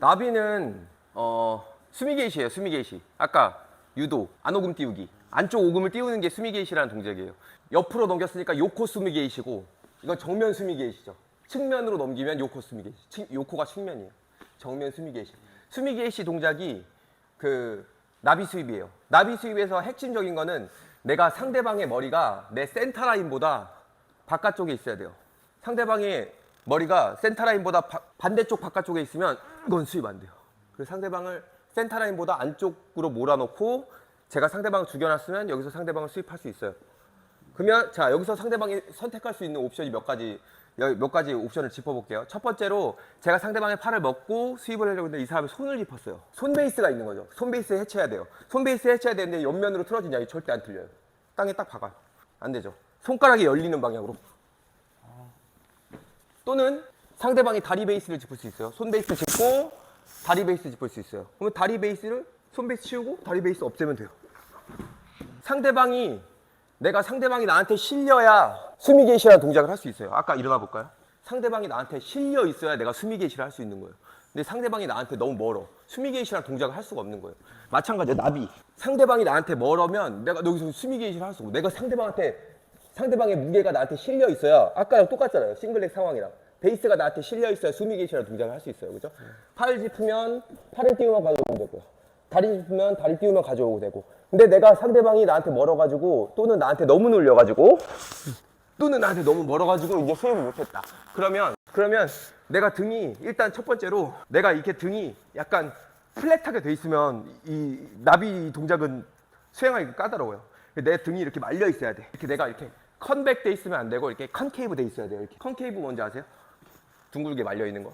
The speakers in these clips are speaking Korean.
나비는 어 수미게이시예요. 수미게이시. 아까 유도 안오금 띄우기. 안쪽 오금을 띄우는 게 수미게이시라는 동작이에요. 옆으로 넘겼으니까 요코 수미게이시고 이건 정면 수미게이시죠. 측면으로 넘기면 요코 수미게이시. 측- 요코가 측면이에요. 정면 수미게이시. 수미게이시 동작이 그 나비 수입이에요. 나비 수입에서 핵심적인 거는 내가 상대방의 머리가 내 센터 라인보다 바깥쪽에 있어야 돼요. 상대방의 머리가 센터 라인보다 바- 반대쪽 바깥쪽에 있으면 이건 수입 안 돼요. 그래서 상대방을 센터 라인보다 안쪽으로 몰아놓고 제가 상대방을 죽여놨으면 여기서 상대방을 수입할 수 있어요. 그러면 자 여기서 상대방이 선택할 수 있는 옵션이 몇 가지 여- 몇 가지 옵션을 짚어볼게요. 첫 번째로 제가 상대방의 팔을 먹고 수입을 하려고 했는데 이 사람이 손을 짚었어요. 손 베이스가 있는 거죠. 손 베이스 해쳐야 돼요. 손 베이스 해쳐야 되는데 옆면으로 틀어지냐? 이 절대 안 틀려요. 땅에 딱 박아요. 안 되죠. 손가락이 열리는 방향으로. 또는 상대방이 다리 베이스를 짚을 수 있어요. 손 베이스 짚고 다리 베이스 짚을 수 있어요. 그러면 다리 베이스를 손 베이스 치우고 다리 베이스 없애면 돼요. 상대방이 내가 상대방이 나한테 실려야 수미게이시라는 동작을 할 수 있어요. 아까 일어나 볼까요? 상대방이 나한테 실려 있어야 내가 수미게이시를 할 수 있는 거예요. 근데 상대방이 나한테 너무 멀어. 수미게이시라는 동작을 할 수가 없는 거예요. 마찬가지로 나비. 상대방이 나한테 멀으면 내가 여기서 수미게이시를 할 수 없고 내가 상대방한테 상대방의 무게가 나한테 실려 있어야 아까랑 똑같잖아요. 싱글렉 상황이랑. 베이스가 나한테 실려 있어야 수미게이시라는 동작을 할 수 있어요. 그죠? 팔을 짚으면 팔을 띄우면 가져오면 되고요. 다리 짚으면 다리 띄우면 가져오고 되고. 근데 내가 상대방이 나한테 멀어가지고 또는 나한테 너무 눌려가지고 또는 나한테 너무 멀어가지고 이제 수입을 못했다. 그러면 그러면 내가 등이 일단 첫 번째로 내가 이렇게 등이 약간 플랫하게 돼 있으면 이 나비 동작은 수행하기 까다로워요. 내 등이 이렇게 말려 있어야 돼. 이렇게 내가 이렇게 컨백 돼 있으면 안 되고 이렇게 컨케이브 돼 있어야 돼요. 이렇게 컨케이브 뭔지 아세요? 둥글게 말려 있는 거.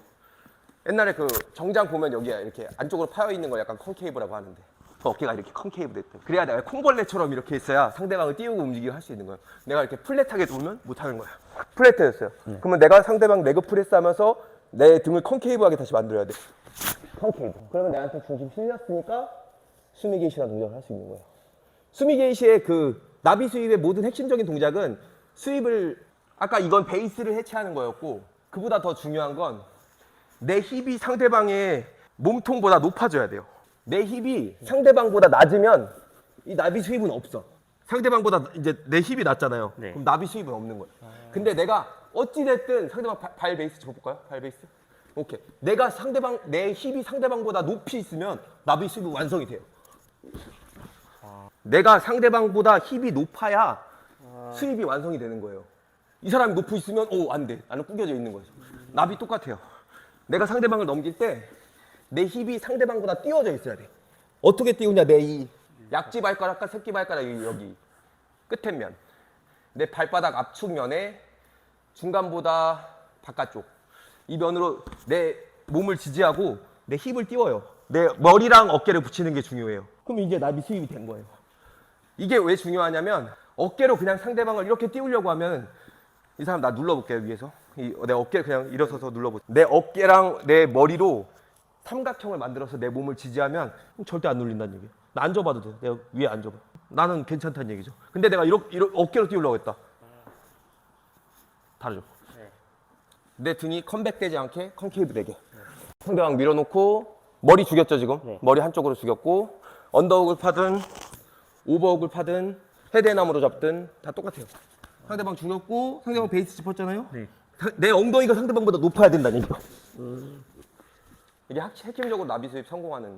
옛날에 그 정장 보면 여기가 이렇게 안쪽으로 파여 있는 거 약간 컨케이브라고 하는데 그 어깨가 이렇게 컨케이브 됐대. 그래야 내가 콩벌레처럼 이렇게 있어야 상대방을 띄우고 움직이고 할 수 있는 거예요. 내가 이렇게 플랫하게 놓으면 못 하는 거야. 플랫했어요. 그러면 내가 상대방 레그 프레스 하면서 내 등을 컨케이브하게 다시 만들어야 돼. 컨케이브. 그러면 내한테 중심 실렸으니까 수미게이시라는 동작을 할 수 있는 거예요. 수미게이시의 그 나비 수입의 모든 핵심적인 동작은 수입을 아까 이건 베이스를 해체하는 거였고 그보다 더 중요한 건 내 힙이 상대방의 몸통보다 높아져야 돼요. 내 힙이 상대방보다 낮으면 이 나비 수입은 없어. 상대방보다 이제 내 힙이 낮잖아요. 네. 그럼 나비 수입은 없는 거예요. 근데 내가 어찌 됐든 상대방 발, 발 베이스 접볼까요? 발 베이스. 오케이. 내가 상대방 내 힙이 상대방보다 높이 있으면 나비 수입이 완성이 돼요. 내가 상대방보다 힙이 높아야 수입이 완성이 되는 거예요. 이 사람이 높이 있으면 오 안 돼. 나는 구겨져 있는 거죠. 나비 똑같아요. 내가 상대방을 넘길 때 내 힙이 상대방보다 띄워져 있어야 돼. 어떻게 띄우냐 내 이 약지 발가락과 새끼 발가락이 여기 끝에 면. 내 발바닥 압축 면에 중간보다 바깥쪽 이 면으로 내 몸을 지지하고 내 힙을 띄워요. 내 머리랑 어깨를 붙이는 게 중요해요. 그럼 이제 나비 수입이 된 거예요. 이게 왜 중요하냐면 어깨로 그냥 상대방을 이렇게 띄우려고 하면 이 사람 나 눌러볼게요 위에서 이, 내 어깨 그냥 일어서서 눌러보. 내 어깨랑 내 머리로 삼각형을 만들어서 내 몸을 지지하면 절대 안 눌린다는 얘기예요. 나 앉아봐도 돼. 내가 위에 앉아봐. 나는 괜찮다는 얘기죠. 근데 내가 이렇게, 이렇게 어깨로 띄우려고 했다. 다르죠. 내 등이 컴백되지 않게 컨케이브 되게. 상대방 밀어놓고 머리 죽였죠 지금. 네. 머리 한쪽으로 죽였고 언더훅을 파든 오버훅을 파든 헤드나무로 잡든 다 똑같아요. 상대방 죽였고 상대방 베이스 짚었잖아요. 네. 사- 내 엉덩이가 상대방보다 높아야 된다는 얘기죠. 이게 핵- 핵심적으로 나비 수입 성공하는